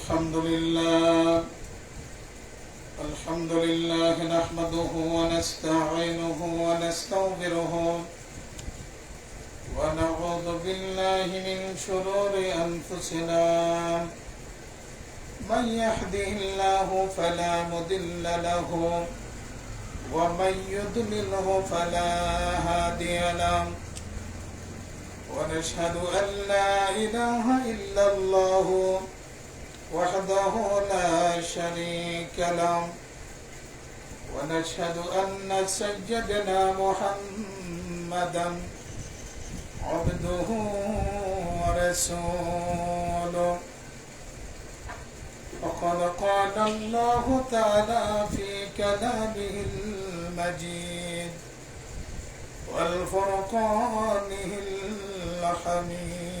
الحمد لله الحمد لله نحمده ونستعينه ونستغفره ونعوذ بالله من شرور أنفسنا من يهده الله فلا مضل له ومن يضلله فلا هادي له ونشهد أن لا إله إلا الله وحده لا شريك له. ونشهد أن سيدنا محمدا عبده ورسوله. وقد قال الله تعالى في كلامه المجيد والفرقانه الحميد.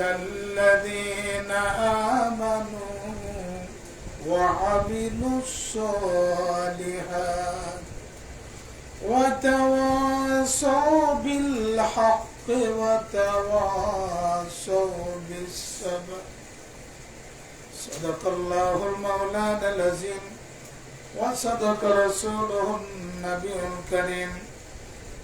الذين آمنوا وعملوا الصالحات وتواصوا بالحق وتواصوا بالصبر. صدق الله المولانا العظيم وصدق رسوله النبي الكريم.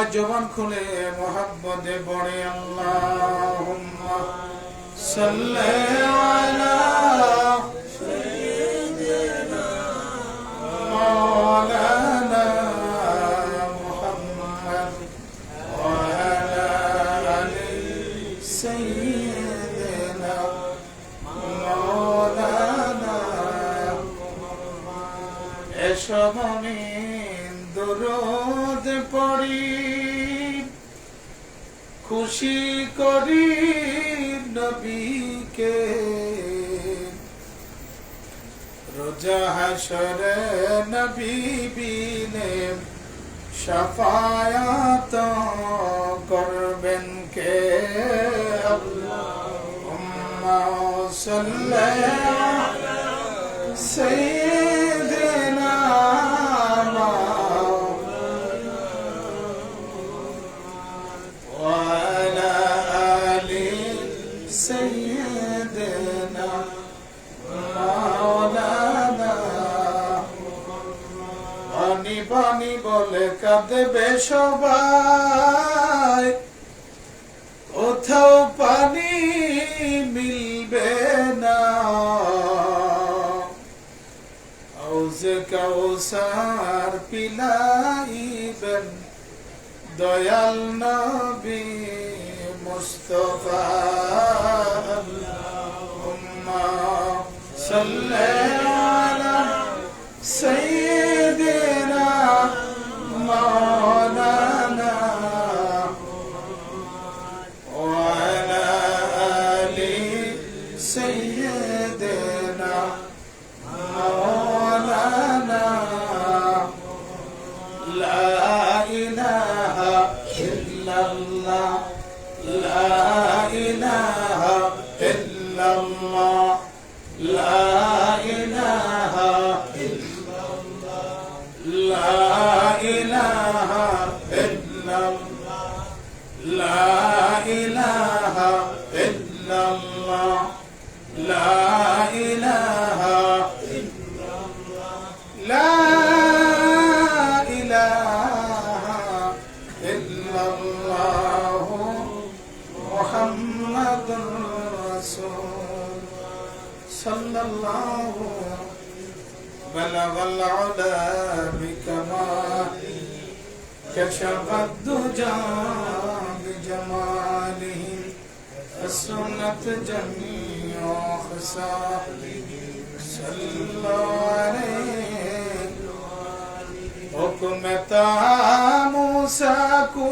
সবাই জবান খুলে মোহাম্মদে বড়ে আল্লাহ সাল্লে আলা সাইয়্যিদিনা খুশি করি নবীকে। রোজা হাসরে নবী বিনে শাফায়াত করবেন কে? আল্লাহুম্মা সাল্লি সবাই কোথাও পানি মিলবে না। হাউজে কাউসার পিলাইবেন দয়াল নবী মুস্তফা আল্লাহুম্মা كشف الدجى بجماله فسنت جميع خصاله صلى عليه حکمتا موسیٰ کو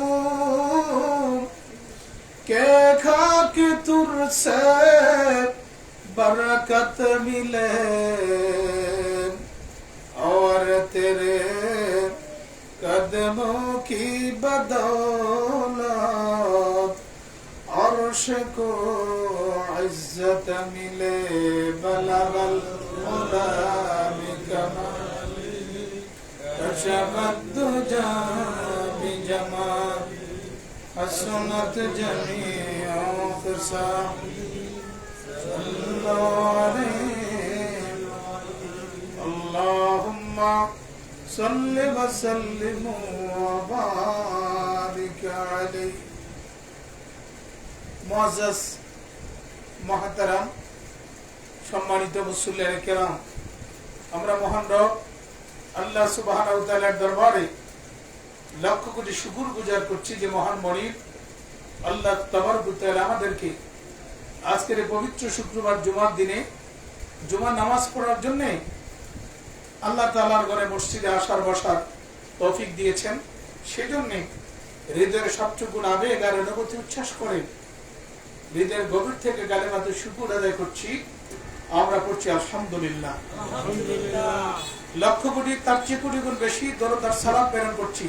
کہ خاک تر سے बरकत मिले और तेरे قدموں کی بدولت عرش کو عزت ملے بلغ الملا تشبت جام جمع حسنت جمیع فرسا صلی اللہ علیہ اللہم صل وسلم وبارك عليه معزز মহাতারাম সম্মানিত মুসল্লের কেরাম আমরা মহান রব আল্লাহ সুবাহ দরবারে লক্ষ কোটি শুকুর গুজার করছি যে মহান মনির আল্লাহ তবর আমাদেরকে আজকের এই পবিত্র শুক্রবার জুমার দিনে জুমার নামাজ পড়ার জন্য আল্লাহ তালার ঘরে মসজিদে আসার বসার তৌফিক দিয়েছেন। সেজন্য হৃদয়ের সবটুকুন আবেগ আর অনুভূতি উচ্ছ্বাস করে হৃদয়ের গভীর থেকে গালে মাত্র শুকুর আদায় করছি। আমরা করছি আলহামদুলিল্লাহ। লক্ষ কোটি তার চেয়ে কোটি গুণ বেশি দরদার সালাম প্রেরণ করছি।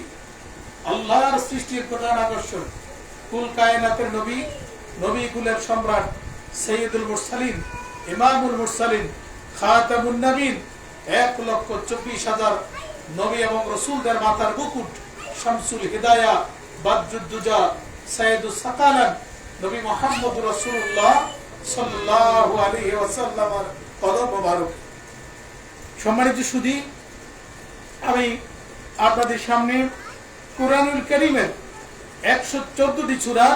আল্লাহর সৃষ্টির প্রধান আকর্ষণ কুল কায়নাতের নবী নবী কুলের সম্রাট সৈয়দুল মুরসালিন ইমামুল মুরসালিন খাতামুন নবীন এক লক্ষ চব্বিশ হাজার নবী এবং রসুলদের মাথার মুকুট, শামসুল হিদায়া, বাদরুদ্দুজা সৈয়দুল সাকালান, নবী মোহাম্মদ রসুল্লাহ আলাইহি ওয়াসাল্লামের কদম মোবারক। সম্মানিত আমি আপনাদের সামনে কোরআনুল করিমের একশো চোদ্দটি চূড়া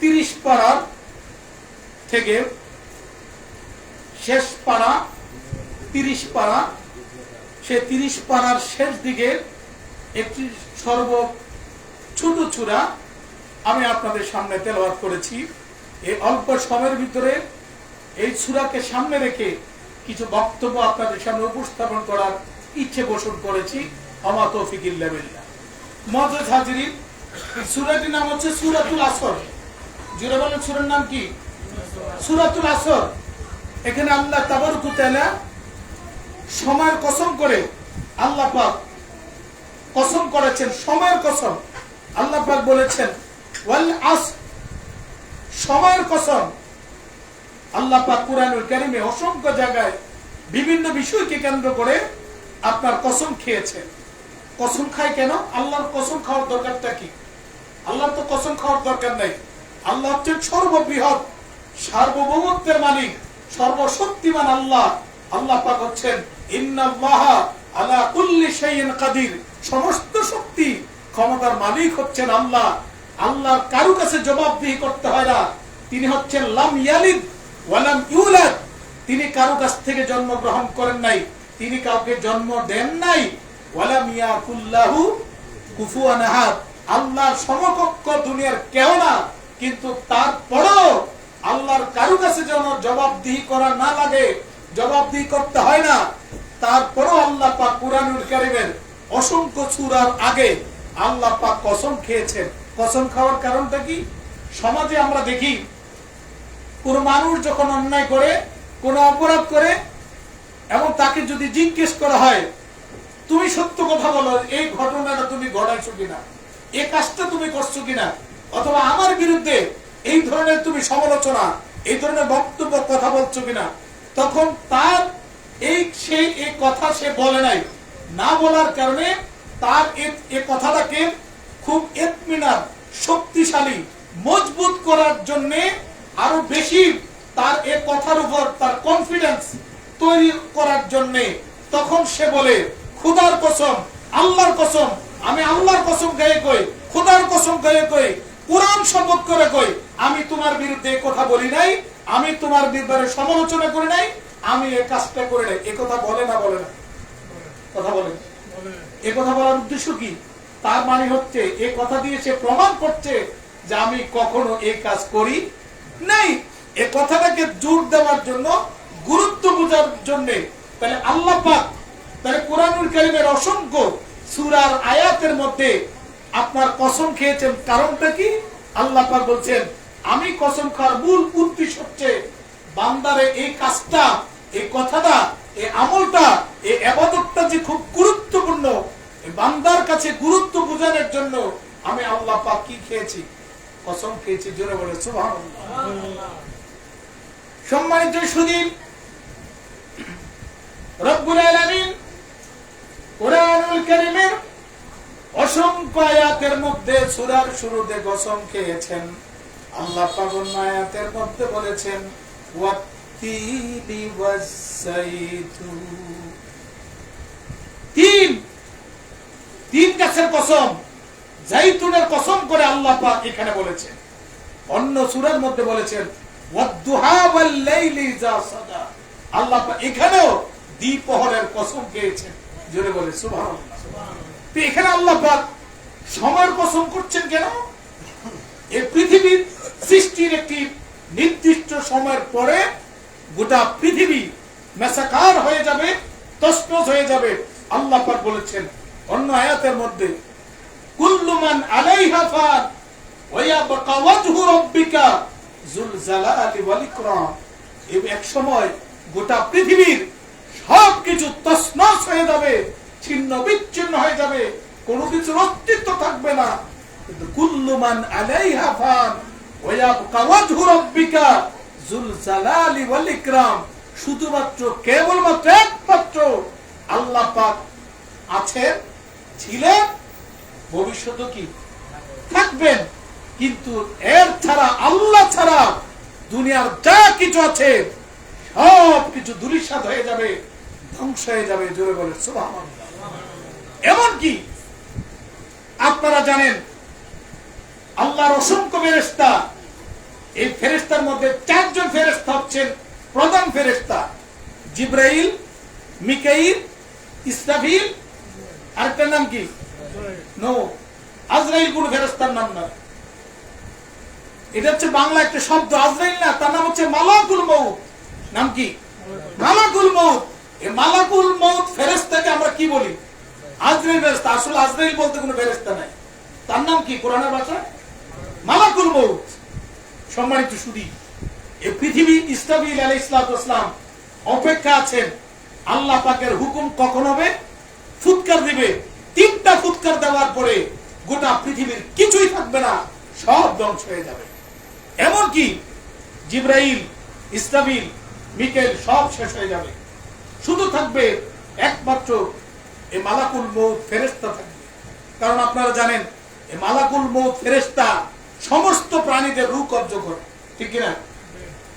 তিরিশ পাড়ার থেকে শেষ পাড়া তিরিশ পাড়া, সে তিরিশ পাড়ার শেষ দিকে একটি সর্ব ছোট চূড়া আমি আপনাদের সামনে তেলাওয়াত করেছি। এই অল্প সময়ের ভিতরে এই চূড়াকে সামনে রেখে কিছু বক্তব্য আপনাদের সামনে উপস্থাপন করার ইচ্ছে পোষণ করেছি। আমা তৌফিক ইল্লাবিল্লাহ মজাজ হাজিরিন, এই নাম হচ্ছে সূরাতুল আসর। জুড়ে সূরার নাম কি? সূরাতুল আসর। এখানে আল্লাহ তাবারক তাআলা সময়ের কসম করে আল্লাহ পাক কসম করেছেন, সময়ের কসম। আল্লাহ পাক বলেছেন সময়ের কসম। আল্লাহ পাক কুরআনুল কারীমে অসংখ্য জায়গায় বিভিন্ন বিষয়কে কেন্দ্র করে আপনার কসম খেয়েছে কসম খায় কেন? আল্লাহর কসম খাওয়ার দরকারটা কি? আল্লাহর তো কসম খাওয়ার দরকার নাই। আল্লাহ হচ্ছেন সর্ববৃহৎ, সার্বভৌমত্বের মালিক, সর্বশক্তিমান আল্লাহ। আল্লাহ পাক হচ্ছেন আলা সমস্ত শক্তি ক্ষমতার মালিক হচ্ছেন আল্লাহ। আল্লাহর কাছে জবাবদিহি করতে হয় না। তিনি হচ্ছেন লাম ইয়ালিদ ওয়ালাম ইউলাদ। তিনি কারও কাছ থেকে করেন নাই। তিনি কাউকে জন্ম দেন নাই। ওয়ালাম ইয়াকুল্লাহু কুফুয়ান আহাদ। আল্লাহর সমকক্ষ দুনিয়ার কেউ না, কিন্তু আল্লাহর কারও কাছে যেন জবাবদিহি করা না লাগে, জবাবদিহি করতে হয় না। তারপরও আল্লাহ পাক কুরআনুল কারীমের অসংখ্য সূরার আগে আল্লাহ পাক কসম খেয়েছেন। কসম খাওয়ার কারণটা কি? সমাজে আমরা দেখি, কোন মানুষ যখন অন্যায় করে, কোন অপরাধ করে, এবং তাকে যদি জিজ্ঞেস করা হয়, তুমি সত্য কথা বলো, এই ঘটনাটা তুমি ঘটাইছো কিনা? এই কাজটা তুমি করছ কিনা? অথবা আমার বিরুদ্ধে এই ধরনের তুমি সমালোচনা, এই ধরনের বক্তব্য কথা বলছো কিনা? তখন তার এই সে এই কথা সে বলে নাই। না বলার কারণে তার কথাটাকে খুব এতমিনার, শক্তিশালী, মজবুত করার জন্য আরও বেশি তার এ কথার উপর তার কনফিডেন্স তৈরি করার জন্য তখন সে বলে, খুদার কসম, আল্লাহর কসম, আমি আল্লাহর কসম গায়ে কই, খুদার কসম গায়ে কই, কোরআন শপথ করে কই, আমি তোমার বিরুদ্ধে কথা বলি নাই, আমি তোমার বিরুদ্ধে সমালোচনা করি নাই আমি এই কাজটা করে নাই। এ কথা বলে না বলে না। কথা বলে। এ কথা বলার উদ্দেশ্য কি? তার মানে হচ্ছে, এ কথা দিয়ে সে প্রমাণ করছে যে আমি কখনো এই কাজ করি নাই। এ কথাটাকে জোর দেওয়ার জন্য, গুরুত্ব বোঝার জন্য। তাহলে আল্লাহ পাক, তাহলে কোরআনুল কারিমের অসংখ্য সুরার আয়াতের মধ্যে আপনার কসম খেয়েছেন। কারণটা কি? আল্লাহ পাক বলছেন, আমি কসম খাওয়ার মূল উদ্দেশ্য হচ্ছে, বান্দারে এই কাজটা এই কথাটা, এই আমলটা, এই আবাদতটা যে খুব গুরুত্বপূর্ণ বান্দার কাছে গুরুত্ব বোঝানোর জন্য আমি আল্লাহ পাক কি খেয়েছি? কসম খেয়েছি, জোরে বলে, সুবহানাল্লাহ। সম্মানিত সুদীপ, রব্বুল আলামিন কোরআনুল কারীমের অসংখ্য আয়াতের মধ্যে সূরার শুরুতে কসম খেয়েছেন। আল্লাহ পাক আয়াতের মধ্যে বলেছেন এখানে অন্য মধ্যে বলেছেন আল্লাহ এখানেও কসম খেয়েছেন জোরে বলে এখানে আল্লাহ সময়ের কসম করছেন কেন? এই পৃথিবীর সৃষ্টির একটি নির্দিষ্ট সময়ের পরে গোটা পৃথিবী মেসাকার হয়ে যাবে তসনস হয়ে যাবে। আল্লাহ পাক বলেছেন, অন্য আয়াতের মধ্যে, কুল্লু মান আলাইহা ফান, ওয়া ইয়াবকা ওয়াজহু রাব্বিকা যুল জালালি ওয়াল ইকরাম। এই এক সময় গোটা পৃথিবীর সব কিছু তছনছ হয়ে যাবে, ছিন্ন বিচ্ছিন্ন হয়ে যাবে, কোনো কিছুর অস্তিত্ব থাকবে না। কিন্তু কুল্লু মান আলাইহা ফান, ওয়া ইয়াবকা ওয়াজহু রাব্বিকা শুধুমাত্র কেবলমাত্র একমাত্র আল্লাহ পাক আছেন, ছিলেন ভবিষ্যৎ কি থাকবেন, কিন্তু এর ছাড়া, আল্লাহ ছাড়া দুনিয়ার যা কিছু আছে, সব কিছু দুরিসাত হয়ে যাবে, ধ্বংস হয়ে যাবে, জোরে বলে এমন কি আপনারা জানেন, আল্লাহর অসংখ্য ফেরেস্তা এই ফেরেস্তার মধ্যে চারজন ফেরেস্তা হচ্ছেন প্রধান ফেরেস্তা জিব্রাইল, মিকাইল, ইসরাফিল, আরেকটার নাম কি? আজরাইল নাম না এটা হচ্ছে বাংলা একটা শব্দ, আজরাইল না, তার নাম হচ্ছে মালাকুল মৌত নাম কি? মালাকুল মৌত এই মালাকুল মৌত ফেরেস্তাকে আমরা কি বলি? আজরাইল ফেরেস্তা আসলে আজরাইল বলতে কোনো ফেরেস্তা নাই। তার নাম কি? কোরআনের ভাষায় মালাকুল মৌত সম্মানিত সুদী এই পৃথিবী ইসলামিল আলাই ইসলাম অপেক্ষা আছেন। আল্লাহ পাকের হুকুম কখন হবে? ফুৎকার দিবে। তিনটা ফুৎকার দেওয়ার পরে গোটা পৃথিবীর কিছুই থাকবে না, সব ধ্বংস হয়ে যাবে। এমনকি জিব্রাইল ইসলামিল মিকেল সব শেষ হয়ে যাবে। শুধু থাকবে একমাত্র এ মালাকুল মৌত ফেরেস্তা থাকবে। কারণ আপনারা জানেন, এ মালাকুল মৌত ফেরেস্তা সমস্ত প্রাণীদের রূপ কব্জ করে। ঠিক কিনা?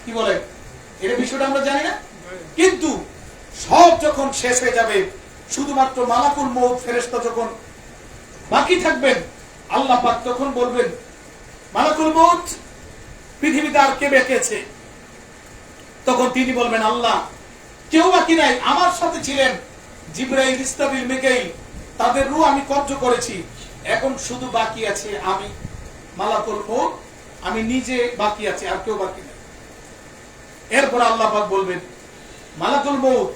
কি বলে? এর বিষয়টা আমরা জানি না। কিন্তু সব যখন শেষ হয়ে যাবে, শুধুমাত্র মালাকুল মৌত ফেরেস্তা যখন বাকি থাকবেন, আল্লাহ পাক তখন বলবেন, মালাকুল মৌত পৃথিবীতে আর কে বেঁকেছে তখন তিনি বলবেন, আল্লাহ, কেউ বাকি নাই, আমার সাথে ছিলেন জিব্রাইল ইস্তাবিল মেকাইল, তাদের রু আমি কব্জ করেছি, এখন শুধু বাকি আছে আমি। মালাকুল মৌত আমি নিজে বাকি আছি, আর কেউ বাকি নেই। এরপর আল্লাহ বলবেন, মালাকুল মৌত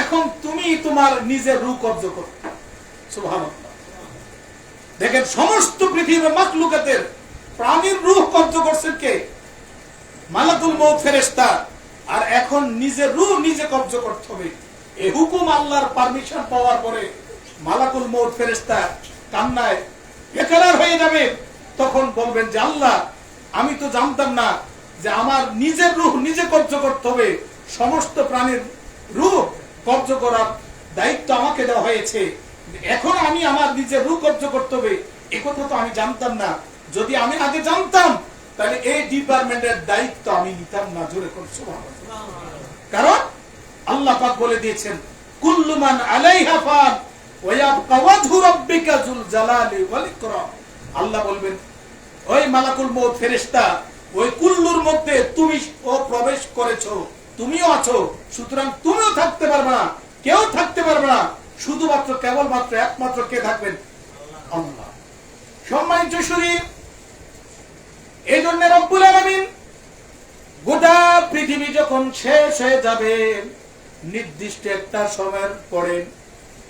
এখন তুমি তোমার নিজের রু কব্জ করো। দেখেন, সমস্ত পৃথিবীর মাকলুকাতের প্রাণীর রূহ কব্জ করছেন কে? মালাকুল মৌত ফেরেশতা। আর এখন নিজের রূহ নিজে কব্জ করতে হবে। এই হুকুম আল্লাহর পারমিশন পাওয়ার পরে মালাকুল মৌত ফেরেশতা কান্নায় বেকার হয়ে যাবে। তখন বলবেন যে আল্লাহ আমি তো জানতাম না যে আমার নিজের রূহ নিজে কব্জ করতে হবে। সমস্ত প্রাণীর রূহ কব্জ করার দায়িত্ব আমাকে দেওয়া হয়েছে। এখন আমি আমার নিজের রূহ কব্জ করতে হবে। একথা তো আমি জানতাম না। যদি আমি আগে জানতাম তাহলে এই ডিপার্টমেন্টের দায়িত্ব আমি নিতাম না। জোরে করছ কারণ আল্লাহ পাক বলে দিয়েছেন কুল্লুমান আলাইহা ফান আল্লাহ বলবেন, ওই মালাকুল ফেরেশতা, ওই কুল্লুর মধ্যে তুমি ও প্রবেশ করেছ, তুমিও আছো, সুতরাং তুমিও থাকতে পারবে না, কেউ থাকতে পারবে না, শুধুমাত্র কেবলমাত্র একমাত্র কে থাকবেন? আল্লাহ। সম্মানিত শরীর এই জন্য রব্বুল আলামিন গোটা পৃথিবী যখন শেষ হয়ে যাবে, নির্দিষ্ট একটা সময়ের পরে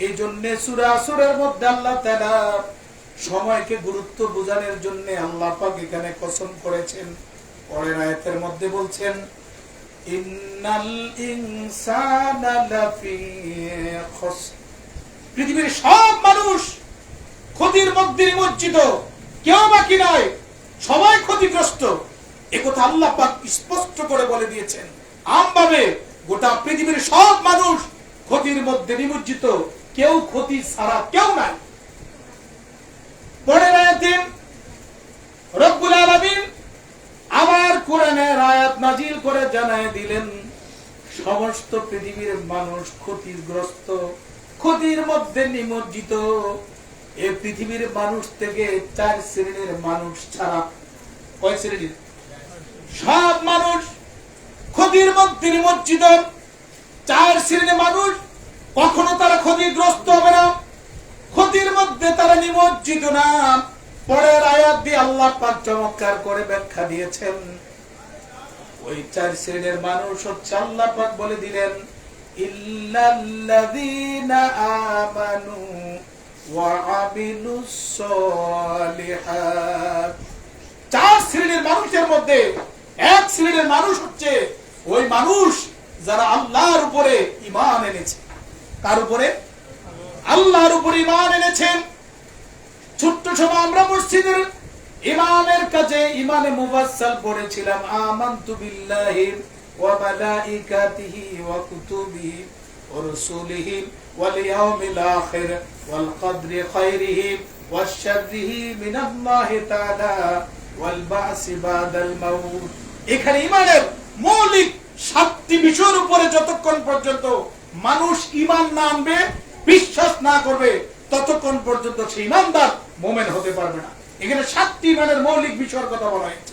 এই জন্য সুরা সুরের মধ্যে আল্লাহ তাআলা সময়কে গুরুত্ব বোঝানোর জন্য আল্লাহ পাক এখানে কসম করেছেন। পরের আয়াতের মধ্যে বলছেন পৃথিবীর সব মানুষ ক্ষতির মধ্যে নিমজ্জিত। কেউ বাকি নয় সবাই ক্ষতিগ্রস্ত। একথা আল্লাহ পাক স্পষ্ট করে বলে দিয়েছেন। আমভাবে গোটা পৃথিবীর সব মানুষ ক্ষতির মধ্যে নিমজ্জিত। কেউ ক্ষতি ছাড়া কেউ নাই। পরের আয়াতে রব্বুল আলামিন আবার কোরআনের আয়াত নাজিল করে জানায় দিলেন, সমস্ত পৃথিবীর মানুষ ক্ষতিগ্রস্ত, ক্ষতির মধ্যে নিমজ্জিত, এ পৃথিবীর মানুষ থেকে চার শ্রেণির মানুষ ছাড়া কয় শ্রেণির? সব মানুষ ক্ষতির মধ্যে নিমজ্জিত, চার শ্রেণির মানুষ কখনো তারা ক্ষতিগ্রস্ত হবে না। ক্ষতির মধ্যে তারা নিমজ্জিত না। পরের আয়াত দিয়ে আল্লাহ পাক চমৎকার করে ব্যাখ্যা দিয়েছেন। ওই চার শ্রেণির মানুষ হচ্ছে আল্লাহ পাক বলে দিলেন আমানু চার শ্রেণির মানুষের মধ্যে এক শ্রেণির মানুষ হচ্ছে ওই মানুষ যারা আল্লাহর উপরে ইমান এনেছে। কার উপরে? আল্লাহর উপরে ঈমান এনেছেন। ছোট্ট সময় আমরা মসজিদের ইমামের কাছে ইমানে মুফাসসাল পড়েছিলাম। আমানতু বিল্লাহি ওয়া মালাইকাতিহি ওয়া কুতুবিহি ওয়া রাসূলিহি ওয়াল ইয়াউমিল আখির ওয়াল কদরি খাইরিহি ওয়া শাররিহি মিনাল্লাহি তাআলা ওয়াল বাসি বাদাল মাউত। এখানে ইমানের মৌলিক সাতটি বিষয়ের উপরে যতক্ষণ পর্যন্ত মানুষ ইমান না আনবে, বিশ্বাস না করবে, ততক্ষণ পর্যন্ত সে ইমানদার মোমেন হতে পারবে না। এখানে সাতটি ইমানের মৌলিক বিষয়ের কথা বলা হয়েছে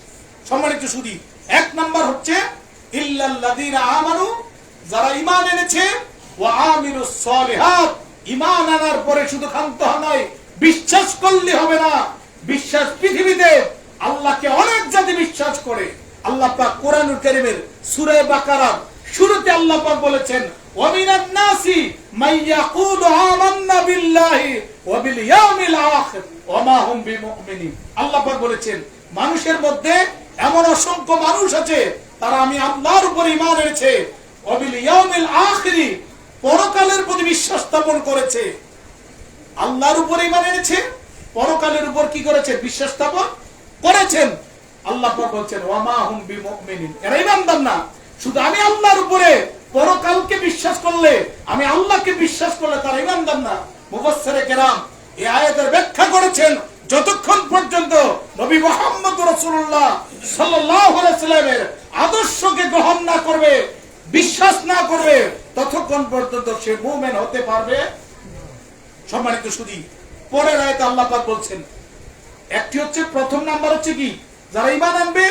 সম্মানিত সুদী, এক নাম্বার হচ্ছে যারা ঈমান এনেছে ঈমান আনার পরে শুধু ক্ষান্ত নয় বিশ্বাস করলে হবে না। বিশ্বাস পৃথিবীতে আল্লাহকে অনেক জাতি বিশ্বাস করে। আল্লাহ পাক কোরআনুল কারীমের সূরা শুরুতে আল্লাহ বলেছেন মাইয়াকুলু আমান্না বিল্লাহি ওয়া বিল ইয়াউমিল আখির ওয়া মা হুম বিমুমিনিন আল্লাহ পাক বলেছেন, মানুষের মধ্যে এমন অসংখ্য মানুষ আছে, তারা আমি আল্লাহর উপর ঈমান এনেছে ওয়া বিল ইয়াউমিল আখিরি, পরকালের প্রতি বিশ্বাস স্থাপন করেছে। আল্লাহর উপর ঈমান এনেছে, পরকালের উপর কি করেছে? বিশ্বাস স্থাপন করেছেন। আল্লাহ পাক বলছেন, ওয়ামা হুম বিমুমিনিন। এরা ঈমানদার না, শুধু আমি আল্লাহর উপরে পরকালকে বিশ্বাস করলে, আমি আল্লাহকে বিশ্বাস করলে তারা ঈমানদার না। মুফাসসিরে কেরাম এই আয়াতের ব্যাখ্যা করেছেন যতক্ষণ পর্যন্ত নবী মুহাম্মদ আলাইহি সাল্লামের আদর্শকে গ্রহণ না করবে, বিশ্বাস না করবে, ততক্ষণ পর্যন্ত সে মুমিন হতে পারবে। সম্মানিত সুধী, পরের আয়াতে আল্লাহ বলছেন, একটি হচ্ছে প্রথম নাম্বার হচ্ছে কি? যারা ইমান আনবে,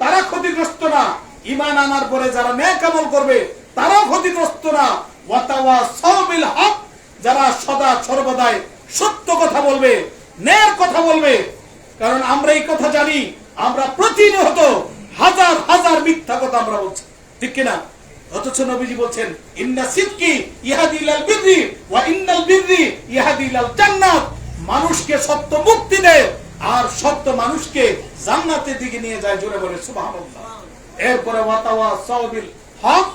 তারা ক্ষতিগ্রস্ত না। ইমান আনার পরে যারা ন্যায় কামল করবে তারাও ক্ষতিগ্রস্ত না যারা সদা সর্বদাই সত্য কথা বলবে, ন্যায়ের কথা বলবে। কারণ আমরা এই কথা জানি, আমরা প্রতিনিয়ত হাজার হাজার মিথ্যা কথা আমরা বলছি। ঠিক কিনা? অথচ নবীজি বলছেন, ইন্না সিদকি ইহাদি ইলাল বিররি ওয়া ইন্নাল বিররি ইহাদি ইলাল জান্নাত। মানুষকে সত্য মুক্তি দেয় আর সত্য মানুষকে জান্নাতের দিকে নিয়ে যায় জোরে বলে, সুবহানাল্লাহ। এরপরে ওয়াতাওয়া সাউবিল হক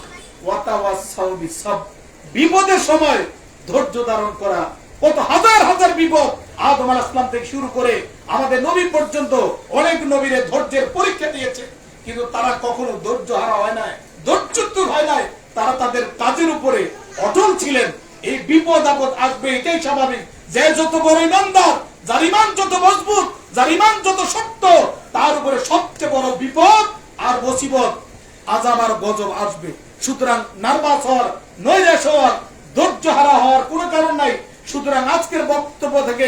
বিপদের সময় ধৈর্য ধারণ করা। কত হাজার হাজার বিপদ আদম আল ইসলাম থেকে শুরু করে আমাদের নবী পর্যন্ত অনেক নবীরে ধৈর্যের পরীক্ষা দিয়েছে। কিন্তু তারা কখনো ধৈর্য হারা হয় নাই, ধৈর্যচ্যুত হয় নাই। তারা তাদের কাজের উপরে অটল ছিলেন। এই বিপদ আপদ আসবে এটাই স্বাভাবিক। যে যত বড় ইমানদার, যার ইমান যত মজবুত, যার ইমান যত শক্ত, তার উপরে সবচেয়ে বড় বিপদ আর মুসিবত আজাব আর গজব আসবে। সুতরাং নার্ভাস হওয়ার, নৈরাশ হওয়ার, ধৈর্য হারা হওয়ার কোনো কারণ নাই। সুতরাং আজকের বক্তব্য থেকে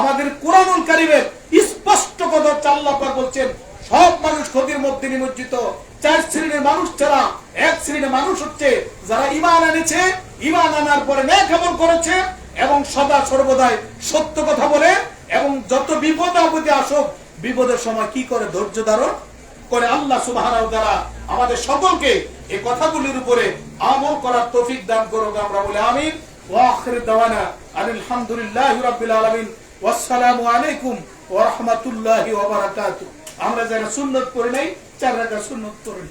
আমাদের কোরআনুল কারিমের স্পষ্ট কথা চাল্লাপাক বলছেন, সব মানুষ ক্ষতির মধ্যে নিমজ্জিত। চার শ্রেণির মানুষ ছাড়া এক শ্রেণির মানুষ হচ্ছে, যারা ইমান এনেছে ইমান আনার পরে ন্যায় করেছে এবং সদা সর্বদাই সত্য কথা বলে এবং যত বিপদ আপদে আসুক, বিপদের সময় কি করে ধৈর্য ধারণ? করে আল্লাহ ওয়া আমাদের সকলকে এই কথাগুলির উপরে আমল করার তৌফিক দান করুক আমরা বলে আমিন। ওয়া আখির দাওয়ানা আলহামদুলিল্লাহ রাব্বিল আলামিন। ওয়াসসালামু আলাইকুম ওয়া রাহমাতুল্লাহি ওয়া বারাকাতুহু। আমরা যারা সুন্নাত পড়ি নাই চার রাকাত সুন্নাত পড়ি